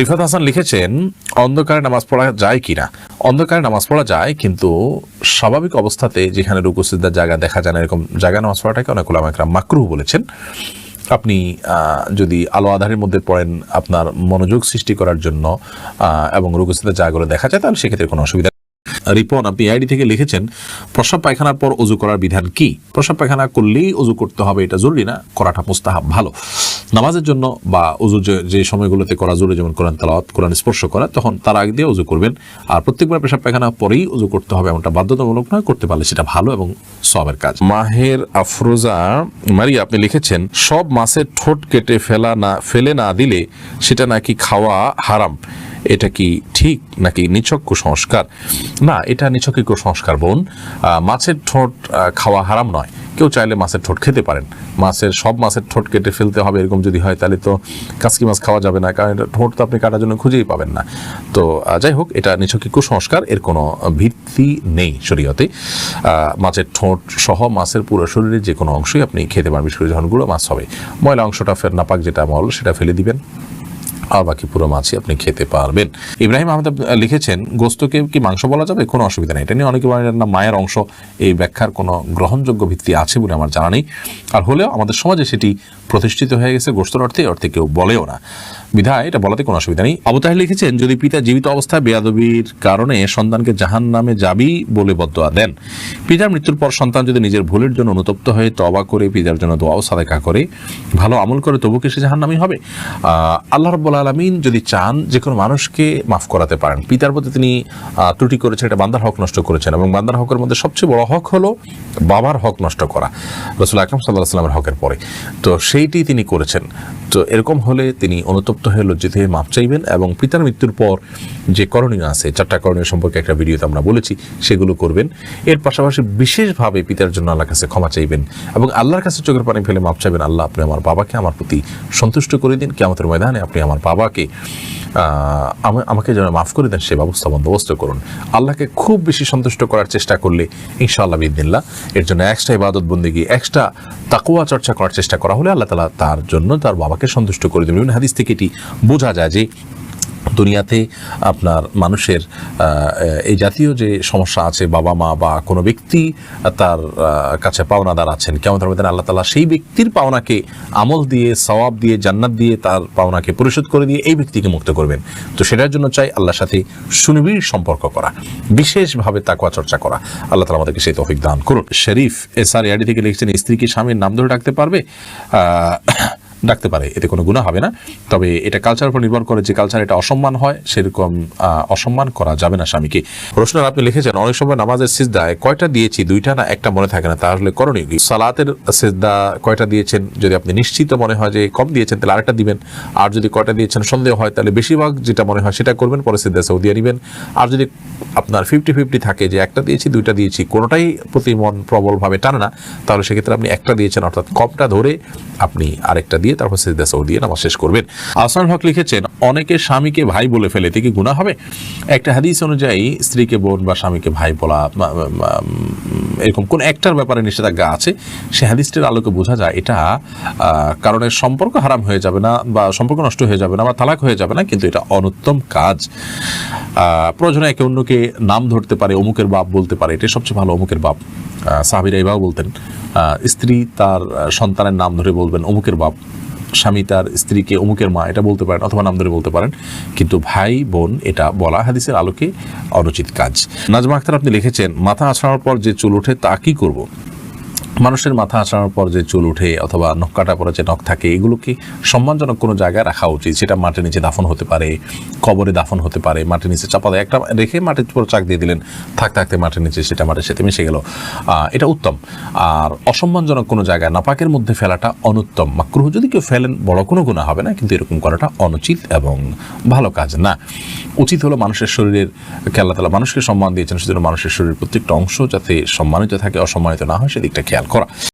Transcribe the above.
রিফাত হাসান লিখেছেন, অন্ধকারে নামাজ পড়া যায় কিনা? অন্ধকারে নামাজ পড়া যায়, কিন্তু স্বাভাবিক অবস্থাতে যেখানে রুকুসিদ্দার জায়গা দেখা যায় না, এরকম জায়গা নামাজ পড়াটাকে অনেক ওলামাকরাম মাকরুহ বলেছেন। আপনি যদি আলো আধারের মধ্যে পড়েন আপনার মনোযোগ সৃষ্টি করার জন্য এবং রুকুসিদ্দার জায়গাগুলো দেখা যায়, তাহলে সেক্ষেত্রে কোনো অসুবিধা। রিপন, আপনি আইডি থেকে লিখেছেন প্রস্রাব পায়খানার পর অজু করার বিধান কি? প্রস্রাব পায়খানা করলেই অজু করতে হবে, এটা জরুরি না? করাটা মুস্তাহাব, ভালো। নামাজের জন্য বা উজু যে- সময়গুলোতে করা জরুরি যেমন কোরআন তালাওয়াত, কোরআন স্পর্শ করা, তখন তার আগে দিয়ে উজু করবেন। আর প্রত্যেকবার পেশাব পায়খানা পরেই উজু করতে হবে এমনটা বাধ্যতামূলক নয়, করতে পারলে সেটা ভালো এবং সবের কাজ। মাহের আফরোজা মারিয়া আপনি লিখেছেন, সব মাছের ঠোঁট কেটে ফেলা না, ফেলে না দিলে সেটা নাকি খাওয়া হারাম। এটা কি ঠিক নাকি নিছক কুসংস্কার? না, এটা নিছক কুসংস্কার বোন। মাছের ঠোঁট খাওয়া হারাম নয়। কেউ চাইলে মাছের ঠোঁট খেতে পারেন। মাছের সব মাছের ঠোঁট কেটে ফেলতে হবে, এরকম যদি হয় তাহলে তো কাসকি মাছ খাওয়া যাবে না, কারণ এটা ঠোঁট তো আপনি কাটার জন্য খুঁজেই পাবেন না। তো যাই হোক, এটা নিছকই কুসংস্কার, এর কোনো ভিত্তি নেই শরীয়তে। মাছের ঠোঁট সহ মাছের পুরো শরীরের যে কোনো অংশই আপনি খেতে পারেন বিশেষ করে যখন গুঁড়ো মাছ হবে। ময়লা অংশটা ফের নাপাক যেটা মল, সেটা ফেলে দিবেন। আর বাকি পুরো মাছই আপনি খেতে পারবেন। ইব্রাহিম আহমেদ লিখেছেন গোস্তকে কি মাংস বলা যাবে? কোনো অসুবিধা নেই। এটা নিয়ে অনেকে বলেন, না, মায়ের অংশ এই ব্যাখ্যার কোনো গ্রহণযোগ্য ভিত্তি আছে বলে আমার জানা নেই। আর হলেও আমাদের সমাজে সেটি প্রতিষ্ঠিত হয়ে গেছে গোস্তর অর্থে অর্থে কেউ বলেও না। বিধায় এটা বলাতে কোনো অসুবিধা নেই। আবু তাহের লিখেছেন, যদি পিতা জীবিত অবস্থায় বেয়াদবির কারণে সন্তানকে জাহান নামে যাবি বলে বদোয়া দেন। পিতার মৃত্যুর পর সন্তান যদি নিজের ভুলের জন্য অনুতপ্ত হয়ে তবা করে, পিতার জন্য দোয়াও সাদেকা করে, ভালো আমল করে, তবু কি সে জাহান নামই হবে আল্লাহ রব্বুল আলমিন যদি চান যে কোনো মানুষকে মাফ করাতে পারেন। পিতার প্রতি তিনি ত্রুটি করেছেন, এটা বান্দার হক নষ্ট করেছেন এবং বান্দার হকের মধ্যে সবচেয়ে বড় হক হলো বাবার হক নষ্ট করা, রসুল আকরম সাল্লাহ সাল্লামের হকের পরে। তো সেইটি তিনি করেছেন। তো এরকম হলে তিনি অনুতপ্ত হয়ে লজ্জিত হয়ে মাপ চাইবেন এবং পিতার মৃত্যুর পর যে করণীয় আছে, চারটা করণীয় সম্পর্কে একটা ভিডিওতে আমরা বলেছি, সেগুলো করবেন। এর পাশাপাশি বিশেষভাবে পিতার জন্য আল্লাহর কাছে ক্ষমা চাইবেন এবং আল্লাহর কাছে চোখের পানি ফেলে মাপ চাইবেন। আল্লাহ আপনি আমার বাবাকে আমার প্রতি সন্তুষ্ট করে দিন। কেমতের ময়দানে আপনি আমার বাবাকে আমাকে যেন মাফ করে দেন সে ব্যবস্থা বন্দোবস্ত করুন। আল্লাহকে খুব বেশি সন্তুষ্ট করার চেষ্টা করলে ইনশাআল্লাহ বিদিল্লা এর জন্য একটা ইবাদত বন্দিগি একটা তাকুয়া চর্চা করার চেষ্টা করা হলে আল্লাহ তালা তার জন্য তার বাবাকে সন্তুষ্ট করে দেবেন। হাদিস থেকে এটি বোঝা যায় যে দুনিয়াতে আপনার মানুষের এই জাতীয় যে সমস্যা আছে, বাবা মা বা কোনো ব্যক্তি তার কাছে পাওনাদার আছেন, কেমন মধ্যে আল্লাহ তালা সেই ব্যক্তির পাওনাকে আমল দিয়ে, সওয়াব দিয়ে, জান্নাত দিয়ে তার পাওনাকে পরিশোধ করে দিয়ে এই ব্যক্তিকে মুক্ত করবেন। তো সেটার জন্য চাই আল্লাহর সাথে সুনিবিড় সম্পর্ক করা, বিশেষভাবে তাকুয়া চর্চা করা। আল্লাহ তালা আমাদেরকে সেই তৌফিক দান করুন। শরীফ, এস আর এআডি থেকে লিখছেন স্ত্রী কি স্বামীর নাম ধরে ডাকতে পারবে? ডাকতে পারে, এতে কোনো গুণা হবে না। তবে এটা কালচার উপর নির্ভর করে যে কালচার এটা অসম্মান হয়, সেরকম অসম্মান করা যাবে না স্বামীকে। প্রশ্ন আপনি লিখেছেন, অনেক সময় নামাজের সিজদায় কয়টা দিয়েছি, দুইটা না একটা মনে থাকে না, তাহলে করণীয় কি? সালাতের সিজদা কয়টা দিয়েছেন, যদি আপনি নিশ্চিত মনে হয় যে কম দিয়েছেন, তাহলে আরেকটা দিবেন। আর যদি কয়টা দিয়েছেন সন্দেহ হয়, তাহলে বেশিরভাগ যেটা মনে হয় সেটা করবেন, পরে সিজদা সৌ দিয়ে নেবেন। আর যদি আপনার ফিফটি ফিফটি থাকে যে একটা দিয়েছি, দুইটা দিয়েছি, কোনোটাই প্রতি মন প্রবলভাবে টানে না, তাহলে সেক্ষেত্রে আপনি একটা দিয়েছেন, অর্থাৎ কমটা ধরে আপনি আরেকটা দিয়ে, তারপর সিজদা সৌ দিয়ে নামাজ শেষ করবেন। আসান হক লিখেছেন, অনেকে স্বামীকে ভাই বলে ফেলে, এতে কি গুণা হবে? একটা হাদিস অনুযায়ী, স্ত্রীকে বোন বা স্বামীকে ভাই বলা এরকম কোন একটার ব্যাপারে নিষেধাজ্ঞা আছে? সে হাদিসটির আলোকে বোঝা যায় এটা কারণে সম্পর্ক হারাম হয়ে যাবে না বা সম্পর্ক নষ্ট হয়ে যাবে না বা তালাক হয়ে যাবে না, কিন্তু এটা অনুত্তম কাজ। প্রয়োজনে একে অন্যকে নাম ধরতে পারে, অমুকের বাপ বলতে পারে এটা সবচেয়ে ভালো অমুকের বাপ। সাহাবিরা এভাবে বলতেন স্ত্রী তার সন্তানের নাম ধরে বলবেন অমুকের বাপ, স্বামী তার স্ত্রীকে অমুকের মা, এটা বলতে পারেন অথবা নাম ধরে বলতে পারেন, কিন্তু ভাই বোন এটা বলা হাদিসের আলোকে অনুচিত কাজ। নাজমা আক্তার আপনি লিখেছেন, মাথা আছড়ানোর পর যে চুল ওঠে তা কি করব? মানুষের মাথা আসানোর পর যে চুল উঠে অথবা নখ কাটা পরে যে নখ থাকে এগুলোকে সম্মানজনক কোনো জায়গায় রাখা উচিত? সেটা মাটির নিচে দাফন হতে পারে, কবরে দাফন হতে পারে, মাটির নিচে চাপা দেয়। একটা রেখে মাটির উপর চাক দিয়ে দিলেন, থাক থাকতে মাটির নিচে সেটা মাটির সাথে মিশে গেল। এটা উত্তম। আর অসম্মানজনক কোনো জায়গায় নাপাকের মধ্যে ফেলাটা অনুত্তম। মাকরুহ যদি কেউ ফেলেন, বড় কোনো গুণা হবে না, কিন্তু এরকম করাটা অনুচিত এবং ভালো কাজ না। উচিত হলো মানুষের শরীরের কে আল্লাহ তালা মানুষকে সম্মান দিয়েছেন সেজন্য মানুষের শরীরের প্রত্যেকটা অংশ যাতে সম্মানিত থাকে, অসম্মানিত না হয়, সেদিকটা খেয়াল করা